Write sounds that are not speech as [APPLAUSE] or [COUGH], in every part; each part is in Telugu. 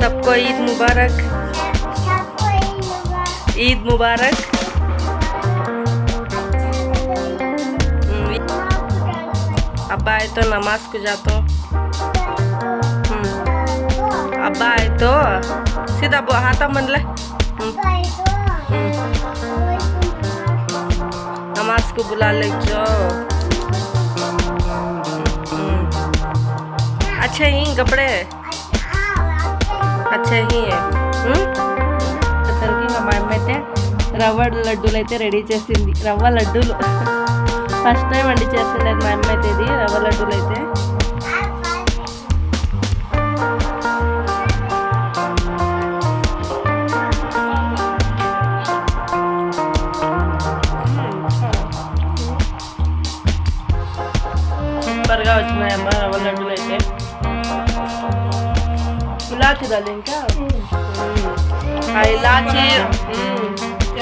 सबको ईद मुबारक। ईद मुबारक। हम्म, अब्बा आए तो नमाज़ को जाता। हम्म, अब्बा आए तो सीधा बो हाथा मन ले। हम्म, नमाज़ को बुला ले हम्म, अच्छे ही कपड़े। అచ్చా హీ అతనికి ఇంకా మా అమ్మ అయితే రవ్వ లడ్డూలు అయితే రెడీ చేసింది రవ్వ లడ్డూలు ఫస్ట్ టైం అండి చేసిండేది మా అమ్మ అయితే ఇది రవ్వ లడ్డూలు అయితే ఇలాచి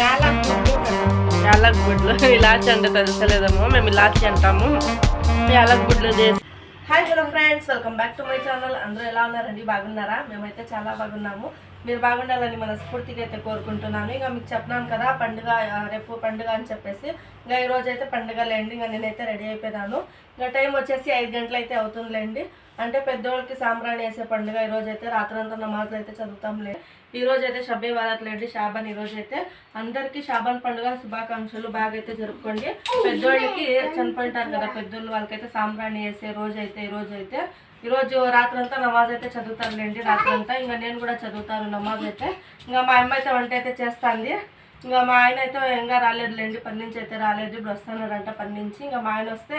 యాలక్ గుడ్లు. [LAUGHS] ఇలాచి అంటే తెలుసలేదమ్మో మేము ఇలాచి అంటాము. యాలక్ గుడ్లు చేసి hi hello friends welcome back to my channel. అందరూ ఎలా ఉన్నారండి? బాగున్నారా? మేమైతే చాలా బాగున్నాము. మీరు బాగుండాలని మనస్ఫూర్తిగా అయితే కోరుకుంటున్నాను. ఇక మీకు చెప్పినాను కదా పండుగ రేపు పండుగ అని చెప్పేసి. ఇంకా ఈ రోజు అయితే పండుగ లేండి ఇంకా నేనైతే రెడీ అయిపోయినాను. ఇంకా టైం వచ్చేసి ఐదు గంటలు అయితే అవుతుందిలేండి. అంటే పెద్దోళ్ళకి సాంబ్రాణి వేసే పండుగ ఈ రోజు అయితే రాత్రంతా నమాజ్ అయితే చదువుతాంలే ఈ రోజు అయితే షబ్బే వారత్ లేండి షాబాన్ ఈ రోజు అయితే అందరికీ షాబాన్ పండుగ శుభాకాంక్షలు బాగా అయితే జరుపుకోండి. పెద్దోళ్ళకి చనిపోయింటారు కదా పెద్దోళ్ళు వాళ్ళకైతే సాంబ్రాణి వేసే రోజు అయితే ఈ రోజు అయితే ఈ రోజు రాత్రంతా నమాజ్ అయితే చదువుతానులేండి రాత్రంతా. ఇంకా నేను కూడా చదువుతాను నమాజ్ అయితే. ఇంకా మా అమ్మ అయితే వంట అయితే చేస్తాంది. ఇంకా మా ఆయన అయితే ఇంకా రాలేదులేండి పని నుంచి అయితే రాలేదు ఇప్పుడు వస్తున్నాడంట పని నుంచి. ఇంకా మా ఆయన వస్తే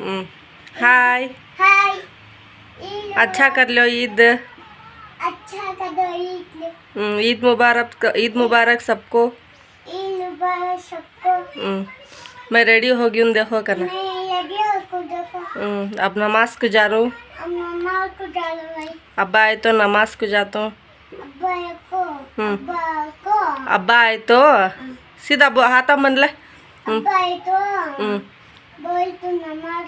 हाय। हाय। अच्छा कर लो ईद। अच्छा करो ईद। हम्म, ईद मुबारक ईद मुबारक सबको। ईद मुबारक सबको। हम्म, मैं रेडी हो गई हूँ देखो। करना हम्म, अब नमाज़ को जा रहा हूँ अब्बा आए तो नमाज़ को जाता हूँ अब्बा हम्म। आए तो? सीधा हाथा मन ले। अब्बा तो? हम्म, बोल तो नमाज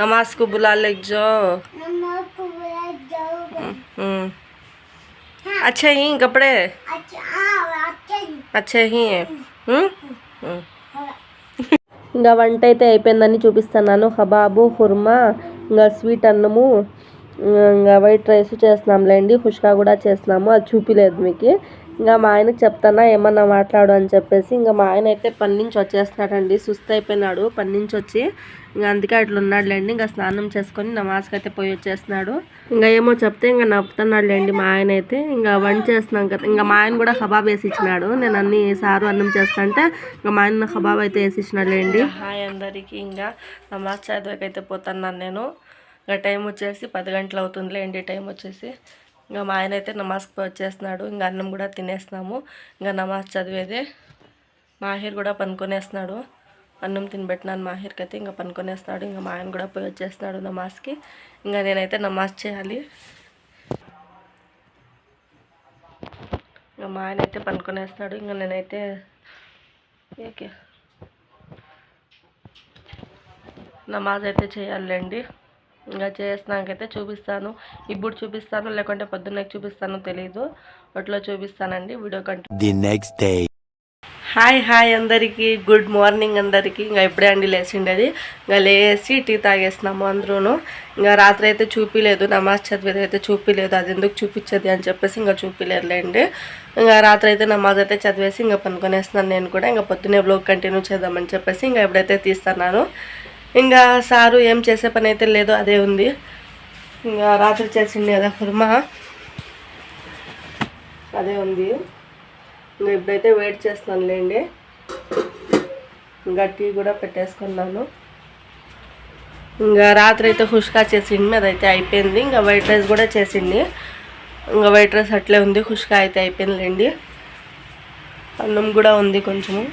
नमाज को बुला ले जाओ नमाज को बुला जाओ हम्म, अच्छे ही कपड़े अच्छा हाँ अच्छा ही अच्छे ही हैं हम्म? हम्म. हाँ। ఇంకా వంట అయితే అయిపోయిందని చూపిస్తున్నాను కబాబు హుర్మా ఇంకా స్వీట్ అన్నము ఇంకా వైట్ రైస్ చేస్తున్నాంలేండి హుష్కా కూడా చేస్తున్నాము అది చూపిలేదు మీకు ఇంకా మా ఆయనకి చెప్తానా ఏమన్నా మాట్లాడు అని చెప్పేసి ఇంకా మా ఆయన అయితే పని నుంచి వచ్చేస్తున్నాడండి. సుస్థ అయిపోయినాడు పని నుంచి వచ్చి ఇంకా అందుకే అట్లా ఉన్నాడులేండి. ఇంకా స్నానం చేసుకొని నమాజ్కి అయితే పోయి వచ్చేస్తున్నాడు. ఇంకా ఏమో చెప్తే ఇంకా నవ్వుతున్నాడులేండి మా ఆయన అయితే. ఇంకా వంట చేస్తున్నాం కదా ఇంకా మా ఆయన కూడా కబాబ్ వేసి ఇచ్చినాడు నేను అన్ని సారు అన్నం చేస్తాంటే ఇంకా మా ఆయన కబాబ్ అయితే వేసి ఇచ్చినాడులేండి హాయ్ అందరికీ ఇంకా నమాజ్ చదివాకి అయితే పోతున్నాను నేను. ఇంకా టైం వచ్చేసి పది గంటలు అవుతుందిలేండి టైం వచ్చేసి. ఇంకా మా ఆయన అయితే నమాజ్కి పోయి వచ్చేస్తున్నాడు. ఇంకా అన్నం కూడా తినేస్తున్నాము. ఇంకా నమాజ్ చదివేదే మాహిర్ కూడా పనుకొనేస్తున్నాడు. అన్నం తినబెట్టినాను మాహిర్కి అయితే ఇంకా పనుకొనేస్తున్నాడు. ఇంకా మా ఆయన కూడా పోయి వచ్చేస్తున్నాడు నమాజ్కి. ఇంకా నేనైతే నమాజ్ చేయాలి. ఇంకా మా ఆయన అయితే పనుకొనేస్తున్నాడు. ఇంకా నేనైతే ఓకే నమాజ్ అయితే చేయాలండి ఇంకా చేసినాకైతే చూపిస్తాను. ఇప్పుడు చూపిస్తాను లేకుంటే పొద్దున్నకి చూపిస్తానో తెలియదు అట్లా చూపిస్తానండి వీడియో కంటే. The next day. Hi hi అందరికీ. గుడ్ మార్నింగ్ అందరికీ. ఇంకా ఇప్పుడే అండి లేచిండేది. ఇంకా లేచి టీ తాగేసినాము అందరూను. ఇంకా రాత్రి అయితే చూపిలేదు నమాజ్ చదివేది అయితే చూపిలేదు. అది ఎందుకు చూపించేది అని చెప్పేసి ఇంకా చూపిలేదులేండి. ఇంకా రాత్రి అయితే నమాజ్ అయితే చదివేసి ఇంకా పనుకొనేస్తున్నాను నేను కూడా. ఇంకా పొద్దునే బ్లాగ్ కంటిన్యూ చేద్దామని చెప్పేసి ఇంకా ఎప్పుడైతే తీస్తున్నాను. ఇంకా సారు ఏం చేసే పని అయితే లేదు అదే ఉంది. ఇంకా రాత్రి చేసింది కదా కుర్మా. అదే ఉంది. ఇంకా ఇప్పుడైతే వెయిట్ చేస్తున్నానులేండి ఇంకా టీ కూడా పెట్టేసుకున్నాను. ఇంకా రాత్రి అయితే హుష్కా చేసింది అదైతే అయిపోయింది. ఇంకా వైట్ రైస్ కూడా చేసింది. ఇంకా వైట్ రైస్ అట్లే ఉంది హుష్కా అయితే అయిపోయిందిలేండి అన్నం కూడా ఉంది కొంచెము.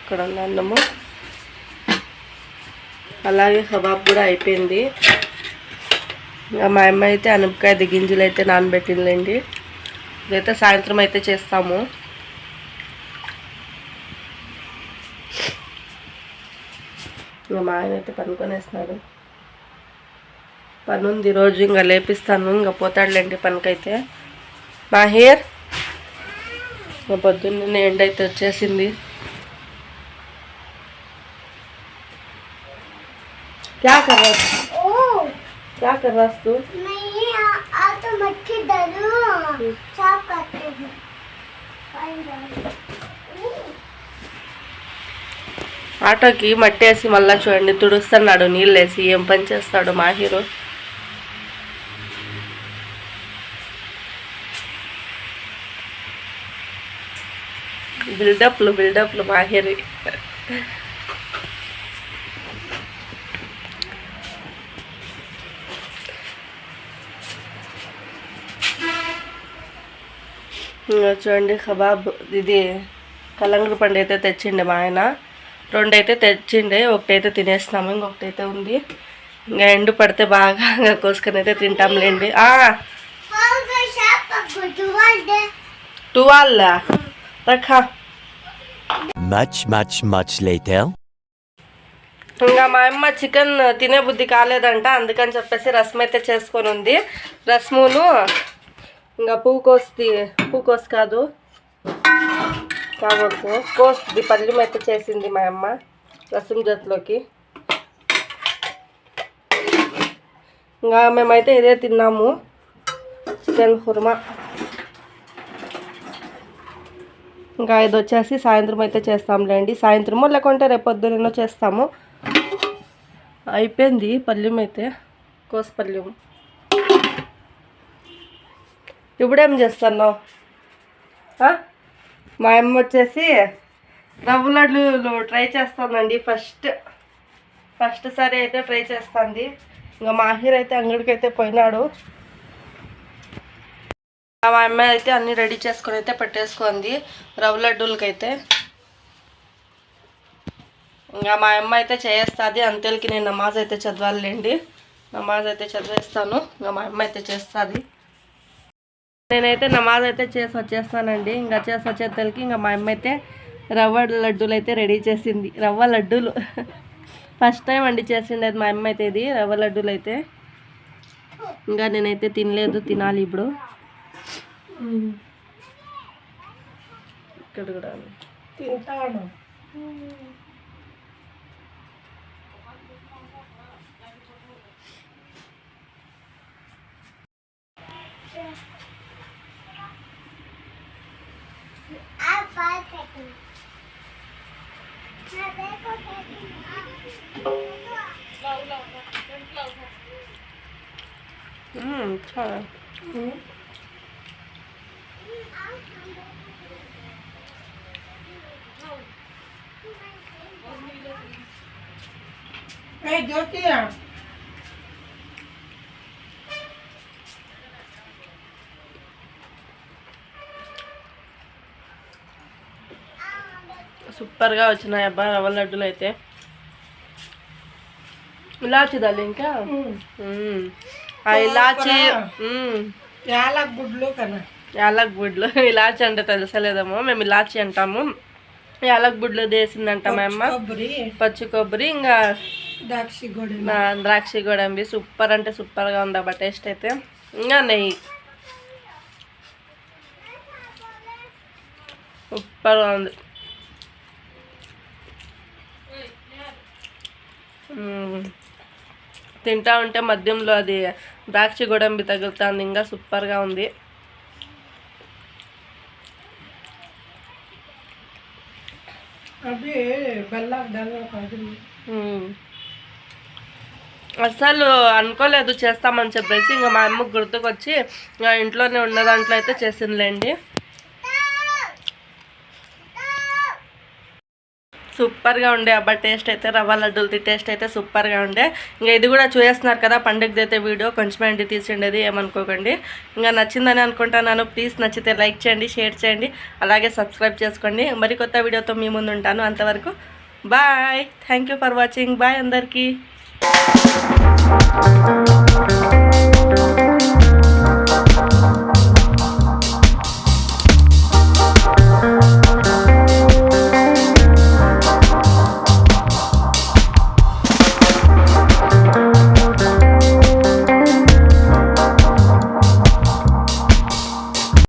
ఇక్కడ ఉన్న అన్నము. అలాగే కబాబ్ కూడా అయిపోయింది. ఇంకా మా అమ్మ అయితే అనపకాయ గింజలు అయితే నానబెట్టిందండి ఇదైతే సాయంత్రం అయితే చేస్తాము. ఇంకా మా ఆయన అయితే పనుకొనేస్తున్నాడు. పని ఉంది రోజు ఇంకా లేపిస్తాను. ఇంకా పోతాడులేండి పనికైతే. మా హెయిర్ ఇంకా పొద్దున్నే ఎండ అయితే వచ్చేసింది. क्या कर रहा है ओ क्या कर रहा है तू मैं ये आ- आ तो मक्खी डरू साफ करते हैं फाइन डाल। ఆటోకి మట్టి వేసి మళ్ళీ చూడండి తుడుస్తున్నాడు నీళ్ళు వేసి ఏం పని చేస్తాడు మా హీరో బిల్డప్లు బిల్డప్లు మా హీరో చూడండి కబాబ్ ఇది కలంగడి పండు అయితే తెచ్చిండే మా ఆయన. రెండు అయితే తెచ్చిండే ఒకటైతే తినేస్తున్నాము ఇంకొకటి అయితే ఉంది. ఇంకా ఎండు పడితే బాగా [LAUGHS] కోసుకొని అయితే తింటాంలేండి. రఖా much later. ఇంకా మా అమ్మ చికెన్ తినే బుద్ధి కాలేదంట అందుకని చెప్పేసి రసం అయితే చేసుకొని ఉంది. రసమును ఇంకా పువ్వు కోసి పువ్వు కోసి కాదు. కావచ్చు కోస్తుంది. పల్లెం అయితే చేసింది మా అమ్మ రసం జతలోకి ఇంకా మేమైతే ఇదే తిన్నాము. చికెన్ కుర్మా. ఇంకా ఇది వచ్చేసి సాయంత్రం అయితే చేస్తాంలేండి. సాయంత్రమో లేకుంటే రేపొద్దునో చేస్తాము. అయిపోయింది పల్లెం అయితే కోసపల్లెం ఇప్పుడేం చేస్తున్నావు? మా అమ్మ వచ్చేసి రవ్వ లడ్లు ట్రై చేస్తానండి ఫస్ట్. ఫస్ట్ సారి అయితే ట్రై చేస్తుంది. ఇంకా మాహిర్ అయితే అంగడికి అయితే పోయినాడు. మా అమ్మాయి అయితే అన్నీ రెడీ చేసుకొని అయితే పెట్టేసుకుంది రవ్వ లడ్డూలకైతే. ఇంకా మా అమ్మ అయితే చేస్తుంది. అంతేలకి నేను నమాజ్ అయితే చదవాలండి నమాజ్ అయితే చదివేస్తాను. ఇంకా మా అమ్మ అయితే చేస్తుంది. నేనైతే నమాజ్ అయితే చేసి వచ్చేస్తానండి. ఇంకా చేసి వచ్చేసరికి ఇంకా మా అమ్మ అయితే రవ్వ లడ్డూలు అయితే రెడీ చేసింది. రవ్వ లడ్డూలు. ఫస్ట్ టైం అండి చేసిండేది మా అమ్మ అయితే ఇది రవ్వ లడ్డూలు అయితే ఇంకా నేనైతే తినలేదు తినాలి ఇప్పుడు. ఇక్కడ కూడా తింటాను. 嗯，菜。嗯。哎，就这样。సూపర్గా వచ్చినాయి అబ్బా రవ్వ లడ్డూలు అయితే. ఇలాచి దాలి ఇంకా. ఆ ఇలాచి. యాలక్ గుడ్లు కన్నా. యాలక్ బుడ్లు [LAUGHS] ఇలాచి అంటే తెలుసలేదేమో మేము ఇలాచి అంటాము. యాలక్ బుడ్లు వేసిందంట మా అమ్మ. కొబ్బరి పచ్చి కొబ్బరి ఇంకా దాక్షి గొడి నా ద్రాక్షి గోడంబి. సూపర్ అంటే సూపర్గా ఉంది అబ్బా టేస్ట్ అయితే. ఇంకా నెయ్యి. సూపర్గా ఉంది. తింటా ఉంటే మధ్యంలో అది ద్రాక్షి గోడంబి తగులుతుంది ఇంకా సూపర్గా ఉంది. అసలు అనుకోలేదు చేస్తామని చెప్పేసి ఇంకా మా అమ్మకు గుర్తుకొచ్చి ఇంట్లోనే ఉన్న దాంట్లో అయితే చేసిందిలేండి. సూపర్గా ఉండే అబ్బా టేస్ట్ అయితే రవ్వ లడ్డూలది టేస్ట్ అయితే సూపర్గా ఉండే. ఇంకా ఇది కూడా చూసేస్తున్నారు కదా పండుగది అయితే వీడియో కొంచెం ఏంటి తీసిండేది ఏమనుకోకండి. ఇంకా నచ్చిందని అనుకుంటున్నాను ప్లీజ్ నచ్చితే లైక్ చేయండి షేర్ చేయండి అలాగే సబ్స్క్రైబ్ చేసుకోండి. మరి కొత్త వీడియోతో మీ ముందు ఉంటాను అంతవరకు. Bye thank you for watching bye అందరికీ.